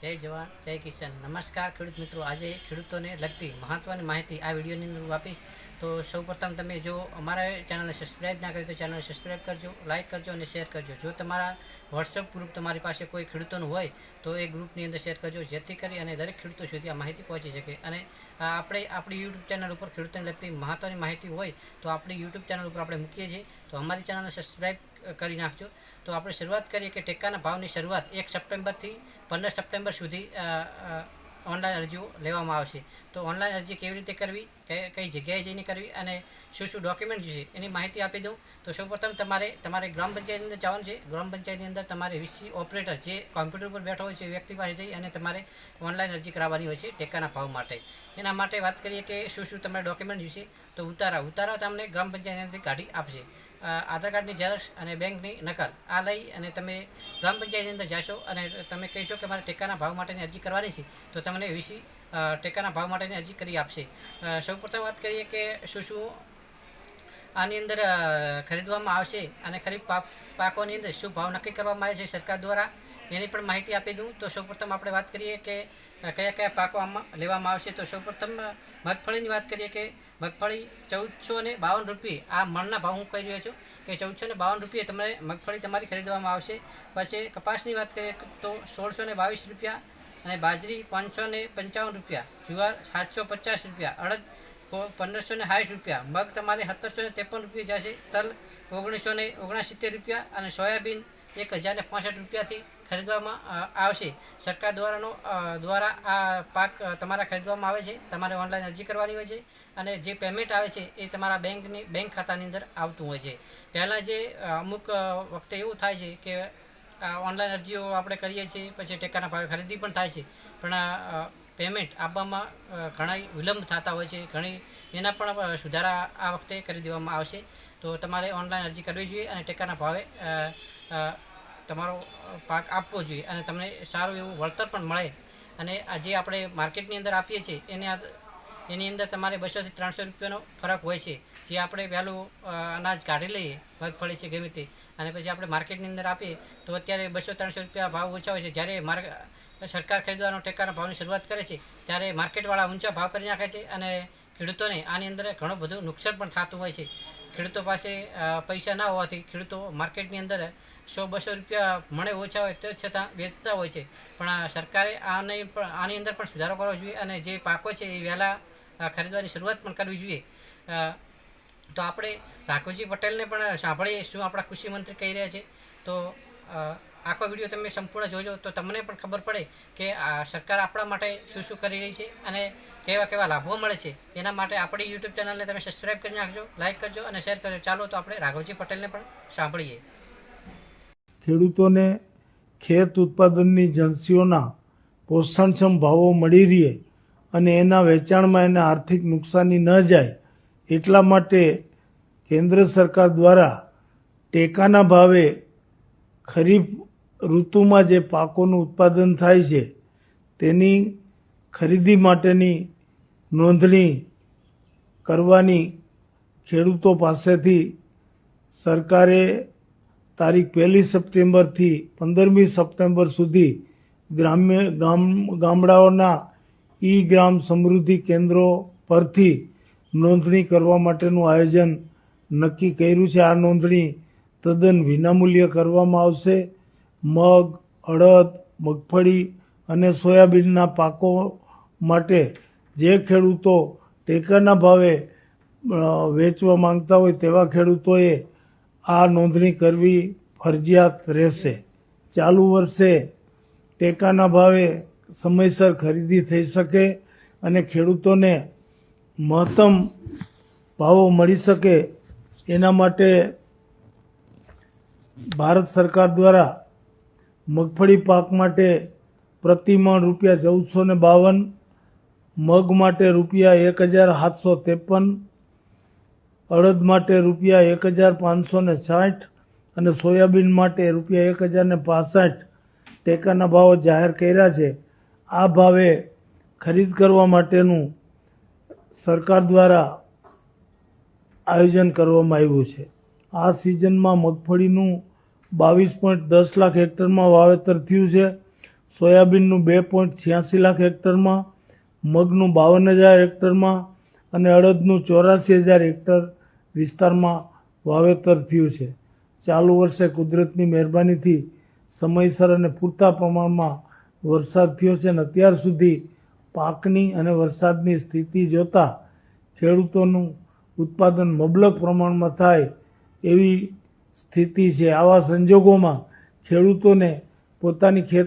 જય જવાન, જય કિસાન. નમસ્કાર ખેડૂત મિત્રો. આજે ખેડૂતોને લગતી મહત્વની માહિતી આ વિડીયોની અંદર હું આપીશ. તો સૌપ્રથમ તમે જો અમારા ચેનલને સબસ્ક્રાઇબ ના કરી તો ચેનલને સબસ્ક્રાઈબ કરજો, લાઇક કરજો અને શેર કરજો. જો તમારા વોટ્સઅપ ગ્રુપ તમારી પાસે કોઈ ખેડૂતોનું હોય, તો એ ગ્રુપની અંદર શેર કરજો, જેથી કરી અને દરેક ખેડૂતો સુધી આ માહિતી પહોંચી શકે. અને આપણે આપણી યુટ્યુબ ચેનલ ઉપર ખેડૂતોને લગતી મહત્વની માહિતી હોય, તો આપણી યુટ્યુબ ચેનલ ઉપર આપણે મૂકીએ છીએ. તો અમારી ચેનલને સબસ્ક્રાઇબ કરી નાખજો. તો આપણે શરૂઆત કરીએ કે ટેકાના ભાવની શરૂઆત એક સપ્ટેમ્બરથી પંદર સપ્ટેમ્બર સુધી ઓનલાઈન અરજીઓ લેવામાં આવશે. તો ઓનલાઈન અરજી કેવી રીતે કરવી કઈ જગ્યાએ જઈને કરવી અને શું શું ડોક્યુમેન્ટ જોઈશે એની માહિતી આપી દઉં. તો સૌપ્રથમ તમારે તમારે ગ્રામ પંચાયતની અંદર જવાનું છે. ગ્રામ પંચાયતની અંદર તમારે વીસી ઓપરેટર જે કોમ્પ્યુટર પર બેઠો હોય છે વ્યક્તિ પાસે જઈ અને તમારે ઓનલાઈન અરજી કરાવવાની હોય છે ટેકાના ભાવ માટે. એના માટે વાત કરીએ કે શું શું તમારે ડોક્યુમેન્ટ જોઈશે, તો ઉતારા. ઉતારા તમને ગ્રામ પંચાયતમાંથી કાઢી આપશે. આધાર કાર્ડની ઝેરોક્ષ અને બેંકની નકલ. આ લઈ અને તમે ગ્રામ પંચાયતની અંદર જશો અને તમે કહેશો કે મારે ટેકાના ભાવ માટેની અરજી કરવાની છે, તો તમને વીસી ટેકાના ભાવ માટેની અરજી કરી આપશે. સૌપ્રથમ વાત કરીએ કે શું શું આની અંદર ખરીદવામાં આવશે અને ખરીફ પાક, પાકોની અંદર શું ભાવ નક્કી કરવામાં આવે છે સરકાર દ્વારા, એની પણ માહિતી આપી દઉં. તો સૌપ્રથમ આપણે વાત કરીએ કે કયા કયા પાકો આમાં, લેવામાં આવશે. તો સૌપ્રથમ મગફળીની વાત કરીએ કે, મગફળી ચૌદસો ને બાવન રૂપિયે, આ મણના ભાવ હું કહી રહ્યો છું કે ચૌદસો ને બાવન રૂપિયે તમારે મગફળી તમારી ખરીદવામાં આવશે. પછી કપાસની વાત કરીએ તો સોળસો ને બાવીસ રૂપિયા અને બાજરી પાંચસો ને પંચાવન રૂપિયા, જુવાર સાતસો પચાસ રૂપિયા, અડદ પંદરસો ને સાઠ રૂપિયા. મગ તમારે સત્તરસો ને ત્રેપન રૂપિયા જશે. તલ ઓગણીસો ને ઓગણસિત્તેર રૂપિયા અને સોયાબીન એક હજાર ને પાંસઠ રૂપિયાથી ખરીદવામાં આવશે. સરકાર દ્વારાનો દ્વારા આ પાક તમારા ખરીદવામાં આવે છે. તમારે ઓનલાઈન અરજી કરવાની હોય છે અને જે પેમેન્ટ આવે છે એ તમારા બેંકની, બેંક ખાતાની અંદર આવતું હોય છે. પહેલાં જે અમુક વખતે એવું થાય છે કે ઓનલાઈન અરજીઓ આપણે કરીએ છીએ, પછી ટેકાના ભાવે ખરીદી પણ થાય છે. પણ પેમેન્ટ આપવામાં ઘણા વિલંબ થતા હોય છે. ઘણી એના પણ સુધારા આ વખતે કરી દેવામાં આવશે. તો તમારે ઓનલાઈન અરજી કરવી જોઈએ અને ટેકાના ભાવે તમારો પાક આપવો જોઈએ અને તમને સારું એવું વળતર પણ મળે. અને આ જે આપણે માર્કેટની અંદર આપીએ છીએ, એને એની અંદર તમારે બસોથી ત્રણસો રૂપિયાનો ફરક હોય છે. જે આપણે વહેલું અનાજ કાઢી લઈએ મગફળી છે ગમે તે. અને પછી આપણે માર્કેટની અંદર આપીએ, તો અત્યારે બસો ત્રણસો રૂપિયા ભાવ ઓછા હોય છે. જ્યારે માર્ક સરકાર ખરીદવાનો ટેકાના ભાવની શરૂઆત કરે છે, ત્યારે માર્કેટવાળા ઊંચા ભાવ કરી નાખે છે અને ખેડૂતોને આની અંદર ઘણું બધું નુકસાન પણ થતું હોય છે. ખેડૂતો પાસે પૈસા ના હોવાથી ખેડૂતો માર્કેટની અંદર સો બસો રૂપિયા મળે ઓછા હોય તો છતાં વેચતા હોય છે. પણ સરકારે આને આની અંદર પણ સુધારો કરવો જોઈએ અને જે પાકો છે એ વહેલા ખરીદવાની શરૂઆત પણ કરવી જોઈએ. તો આપણે રાઘવજી પટેલને પણ સાંભળીએ શું આપણા કૃષિ મંત્રી કહી રહ્યા છે. તો આખો વીડિયો તમે સંપૂર્ણ જોજો. તો તમને પણ ખબર પડે કે આ સરકાર આપણા માટે શું શું કરી રહી છે અને કેવા કેવા લાભો મળે છે. એના માટે આપણી યુટ્યુબ ચેનલને તમે સબસ્ક્રાઈબ કરી નાખજો, લાઇક કરજો અને શેર કરજો. ચાલો તો આપણે રાઘવજી પટેલને પણ સાંભળીએ. ખેડૂતોને ખેત ઉત્પાદનની એજન્સીઓના પોષણક્ષમ ભાવો મળી રહે અને એના વેચાણમાં એને આર્થિક નુકસાની ન જાય, એટલા માટે કેન્દ્ર સરકાર દ્વારા ટેકાના ભાવે ખરીફ ઋતુમાં જે પાકોનું ઉત્પાદન થાય છે, તેની ખરીદી માટેની નોંધણી કરવાની ખેડૂતો પાસેથી સરકારે તારીખ પહેલી સપ્ટેમ્બરથી પંદરમી સપ્ટેમ્બર સુધી ગ્રામ્ય ગામ ગામડાઓના ઈ ગ્રામ સમૃદ્ધિ કેન્દ્રો પરથી નોંધણી કરવા માટેનું આયોજન નક્કી કર્યું છે. આ નોંધણી તદ્દન વિનામૂલ્ય કરવામાં આવશે. મગ, અડદ, મગફળી અને સોયાબીનના પાકો માટે જે ખેડૂતો ટેકાના ભાવે વેચવા માંગતા હોય તેવા ખેડૂતોએ આ નોંધણી કરવી ફરજિયાત રહેશે. ચાલુ વર્ષે ટેકાના ભાવે સમયસર ખરીદી થઈ શકે અને ખેડૂતોને મહત્તમ ભાવો મળી શકે એના માટે ભારત સરકાર દ્વારા મગફળી પાક માટે પ્રતિમણ રૂપિયા ચૌદસો ને બાવન, મગ માટે રૂપિયા એક હજાર સાતસો ત્રેપન, અડદ માટે રૂપિયા એક હજાર પાંચસો ને સાઠ અને સોયાબીન માટે રૂપિયા એક હજાર ને પાસઠ ટેકાના ભાવો જાહેર કર્યા છે. આ ભાવે ખરીદ કરવા માટેનું સરકાર દ્વારા આયોજન કરવામાં આવ્યું છે. આ સિઝનમાં મગફળીનું બાવીસ પોઈન્ટ દસ લાખ હેક્ટરમાં વાવેતર થયું છે. સોયાબીનનું બે પોઈન્ટ છ્યાસી લાખ હેક્ટરમાં, મગનું બાવન હજાર હેક્ટરમાં અને અડદનું ચોરાસી હજાર હેક્ટર વિસ્તારમાં વાવેતર થયું છે. ચાલુ વર્ષે કુદરતની મહેરબાનીથી સમયસર અને પૂરતા પ્રમાણમાં વરસાદ થયો છે અને અત્યાર સુધી પાકની અને વરસાદની સ્થિતિ જોતાં ખેડૂતોનું ઉત્પાદન મબલક પ્રમાણમાં થાય એવી સ્થિતિ છે. આવા સંજોગોમાં ખેડૂતોને પોતાની ખેત